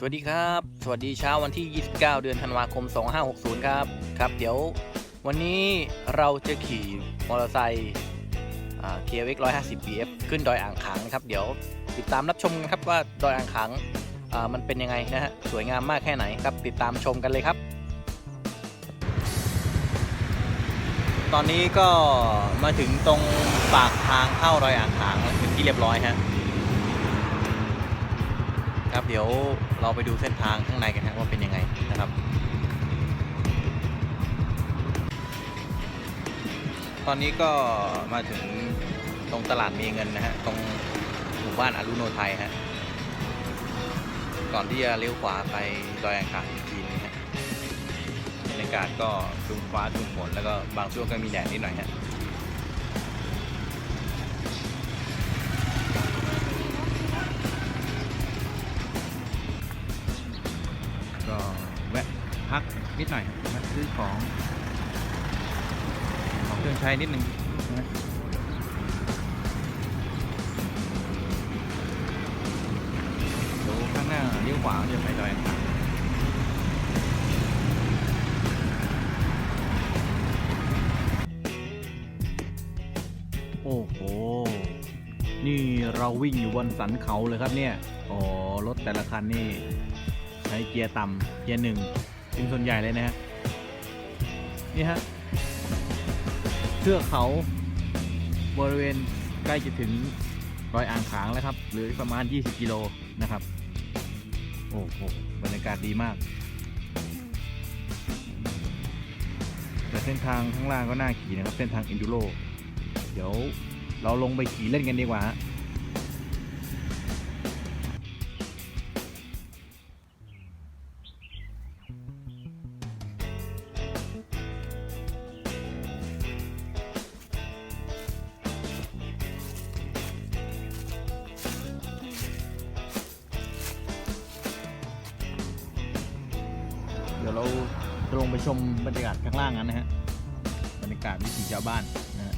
สวัสดีครับ สวัสดีเช้าวันที่ 29 เดือนธันวาคม 2560 ครับ ครับ เดี๋ยววันนี้เราจะขี่มอเตอร์ไซค์เคียร์เวก150 BF ขึ้นดอยอ่างขางนะครับ เดี๋ยวติดตามรับชมกันครับว่าดอยอ่างขางมันเป็นยังไงนะฮะ สวยงามมากแค่ไหนครับ ติดตามชมกันเลยครับ ตอนนี้ก็มาถึงตรงปากทางเข้าดอยอ่างขางเป็นที่เรียบร้อยฮะ ครับเดี๋ยวเราไปดูเส้นทางข้างในกันครับว่าเป็นยังไงนะครับ ตอนนี้ก็มาถึงตรงตลาดมีเงินนะฮะตรงหมู่บ้านอรุโนไทยฮะก่อนที่จะเลี้ยวขวาไปดอยอ่างขางอีกทีนึงฮะบรรยากาศก็ครึมฟ้าครึมฝนแล้วก็บางช่วงก็มีแดดนิดหน่อยฮะ พักนิดหน่อยมาซื้อของ ของเครื่องใช้นิดนึงนะดี๋ยวข้างหน้าเลี้ยวขวาจะไปดอยอ่างขางโอ้โห นี่เราวิ่งอยู่บนสันเขาเลยครับเนี่ย อ๋อ รถแต่ละคันนี่ ใช้เกียร์ต่ำเกียร์หนึ่ง เป็นส่วนใหญ่เลยนะฮะนี่ฮะเทือกเขาบริเวณใกล้จะถึงรอยอ่างขางแล้วครับ หรือประมาณ 20 กิโลนะครับ โอ้โหบรรยากาศดีมาก แต่เส้นทางข้างล่างก็น่าขี่นะครับ เส้นทางอินดูโรเดี๋ยวเราลงไปขี่เล่นกันดีกว่าฮะ วิถีชาวบ้านนะ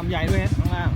ลำใหญ่ด้วยข้างล่าง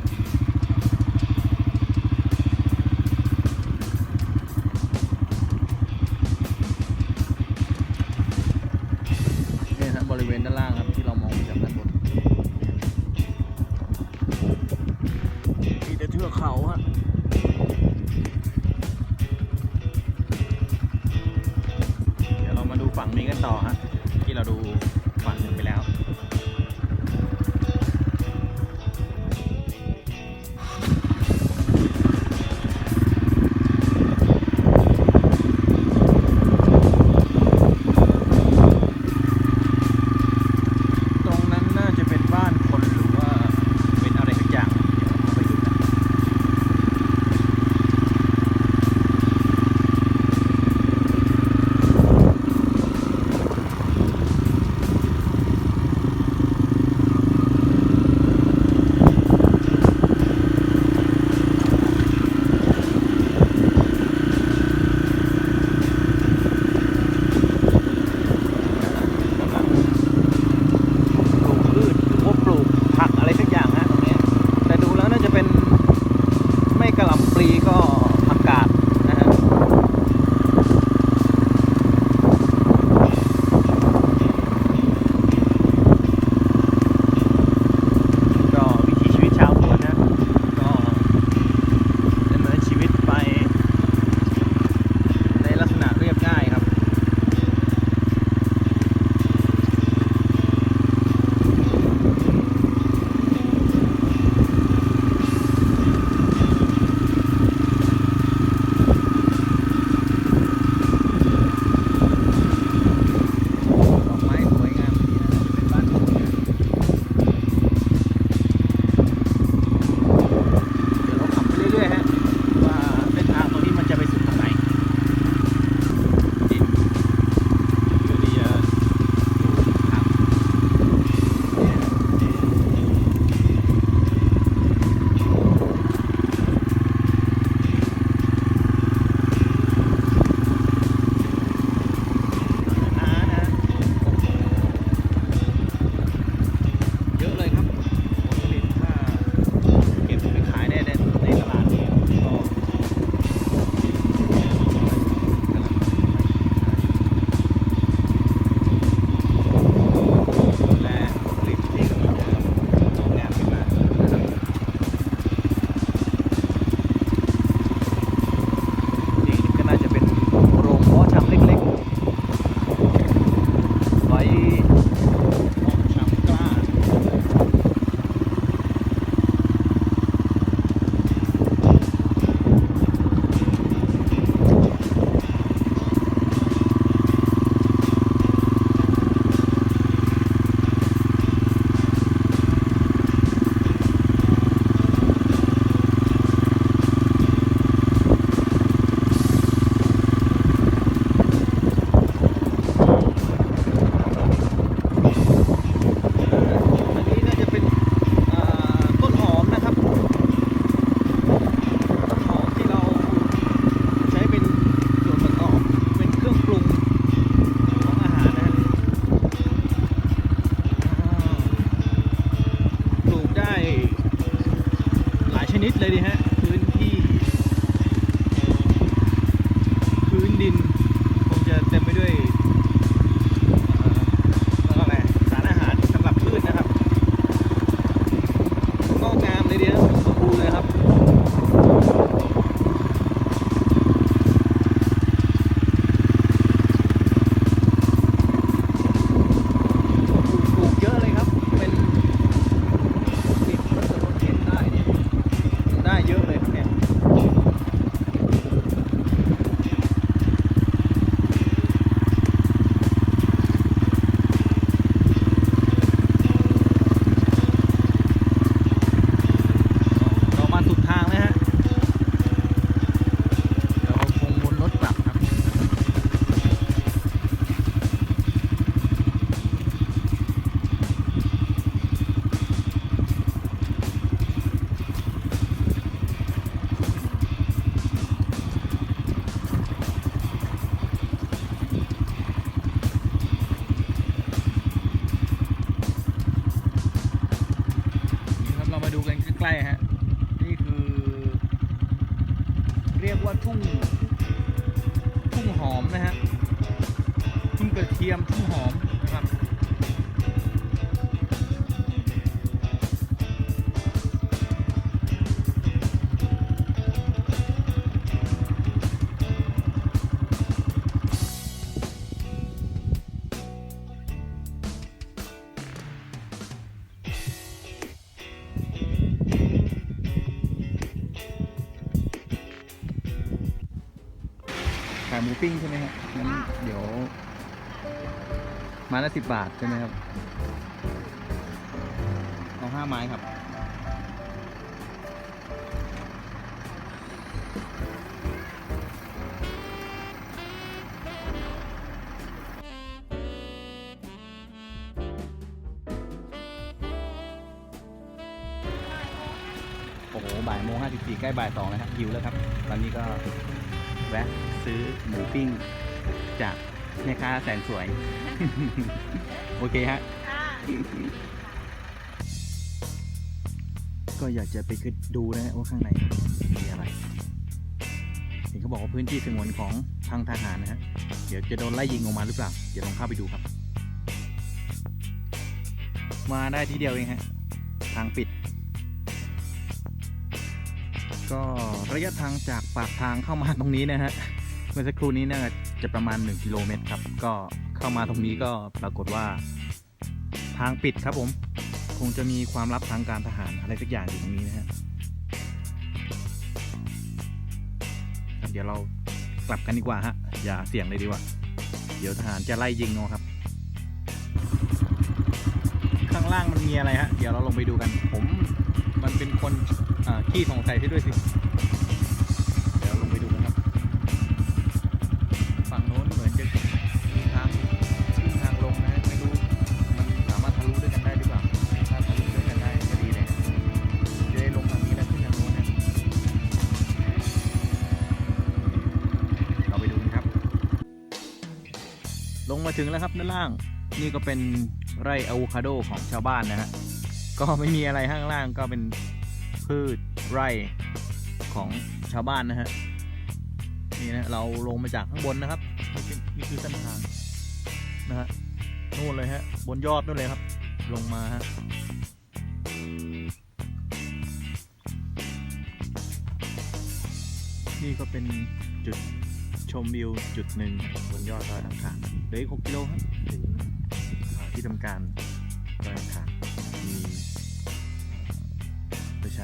หมูปิ้งใช่ไหมครับงั้นเดี๋ยว ไมาละสิบบาทใช่ไหมครับ เอาห้าไม้ครับ โอ้โหบ่ายโมงห้าสิบสี่ใกล้บ่ายสองแล้วครับหิวแล้วครับ ตอนนี้ก็ แวะซื้อหมูปิ้งจากแม่ค้าแสนสวย โอเคฮะ ก็อยากจะไปคิดดูนะว่าข้างในมีอะไร เห็นเขาบอกว่าพื้นที่สงวนของทางทหารนะฮะ เดี๋ยวจะโดนไล่ยิงออกมาหรือเปล่า เดี๋ยวลองเข้าไปดูครับ มาได้ทีเดียวเองฮะ ทางปิด ก็ระยะทางจากปากทางเข้ามาตรงนี้นะฮะเมื่อสักครู่นี้น่าจะประมาณ 1 กิโลเมตรครับ ก็เข้ามาตรงนี้ก็ปรากฏว่า ทางปิดครับผม คงจะมีความลับทางการทหารอะไรสักอย่างอยู่ตรงนี้นะฮะเดี๋ยวเรากลับกันดีกว่าฮะ อย่าเสี่ยงเลยดีกว่า เดี๋ยวทหารจะไล่ยิงเอาครับ ข้างล่างมันมีอะไรฮะ เดี๋ยวเราลงไปดูกัน ผมมันเป็นคน ขี้สงสัยที่ด้วยสิ เดี๋ยวลงไปดูกันครับ ฝั่งโน้นเหมือนจะมีทางขึ้นทางลงนะฮะไม่รู้ มันสามารถทะลุด้วยกันได้หรือเปล่า ถ้าทะลุด้วยกันได้ก็ดีเลยจะได้ลงทางนี้แล้วขึ้นทางโน้นนะเราไปดูกันครับ ลงมาถึงแล้วครับด้านล่าง นี่ก็เป็นไร่อะโวคาโดของชาวบ้านนะฮะ ก็ไม่มีอะไรข้างล่างก็เป็น พืชไร่ของชาวบ้านนะฮะนี่นะเราลงมาจากข้างบนนะครับนี่คือนี่คือเส้นทางนะฮะนู่นเลยฮะบนยอดนู่นเลยครับ ลงมาฮะนี่ก็เป็นจุดชมวิวจุดหนึ่งบนยอดดอยอังคารเหลืออีก6กิโลครับถึงที่ทำการดอยอังคารมี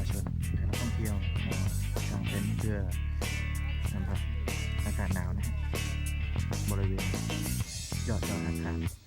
าชนนักท่องเที่ยวมากางเต็นท์เพื่อสัมผัสอากาศหนาวนะบริเวณยอดดอยอาคาร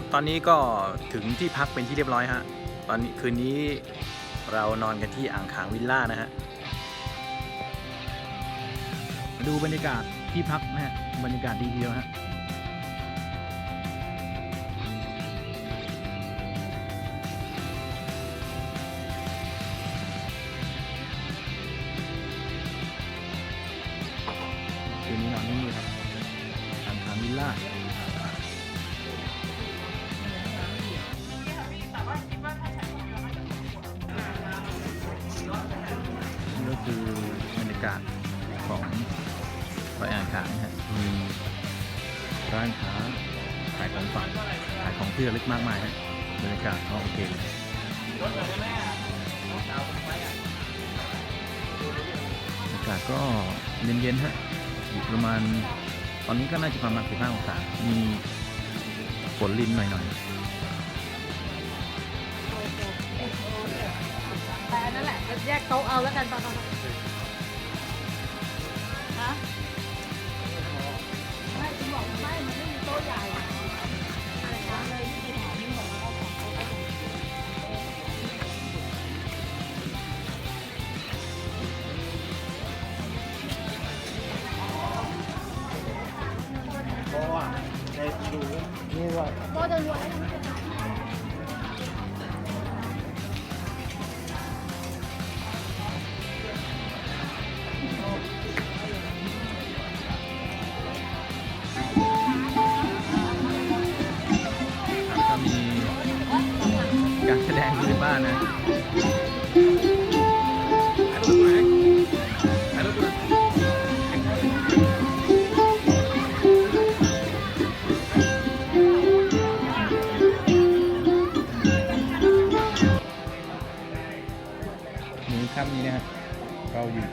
ครับ ตอนนี้ก็ถึงที่พักเป็นที่เรียบร้อยฮะ ตอนนี้คืนนี้เรานอนกันที่อ่างขางวิลล่านะฮะ ดูบรรยากาศที่พักนะฮะ บรรยากาศดีทีเดียวฮะากาศของซอยอ่างขางนะฮะมีร้านค้าขายของฝากขายของที่ระลึกมากมายฮะบรรยากาศก็โอเคเลยอากาศก็เย็นๆฮะอยู่ประมาณตอนนี้ก็น่าจะประมาณ 15 องศา มีฝนลินหน่อยๆแต่นั่นแหละแยกโต๊ะเอาแล้วกันตอนนั้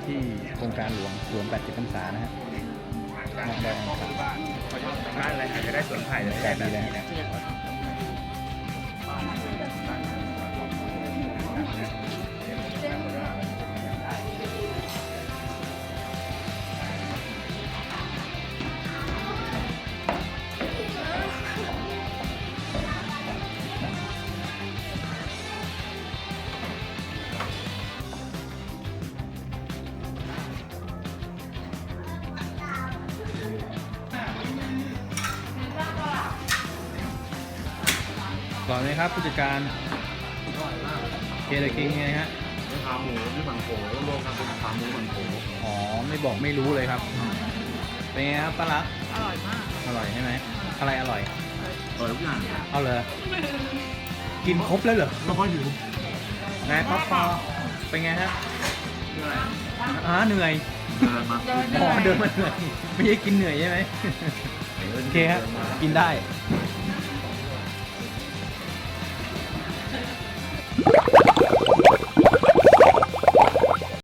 ที่โครงการหลวงสวน80พรรษานะฮะนอกแดนครับบ้านอะไรอาจจะได้สวนไผ่บรรยากาศดีเลยฮะ ก่อนเลยครับผู้จัดการเคเดคิงไงฮะขาหมูนี่หมังโผรวมกันเป็นขาหมูหมังโผอ๋อไม่บอกไม่รู้เลยครับเป็นไงครับป้าลักอร่อยมาก อร่อยใช่ไหมอะไรอร่อยเออทุกอย่างเอาเลยกินครบแล้วเหรอไม่ค่อยหิวไงป๊อปปอเป็นไงฮะเหนื่อยอ่าเหนื่อยเดินมาเดินอ๋อเดินมาเหนื่อยไม่ใช่กินเหนื่อยใช่ไหมโอเคครับกินได้เ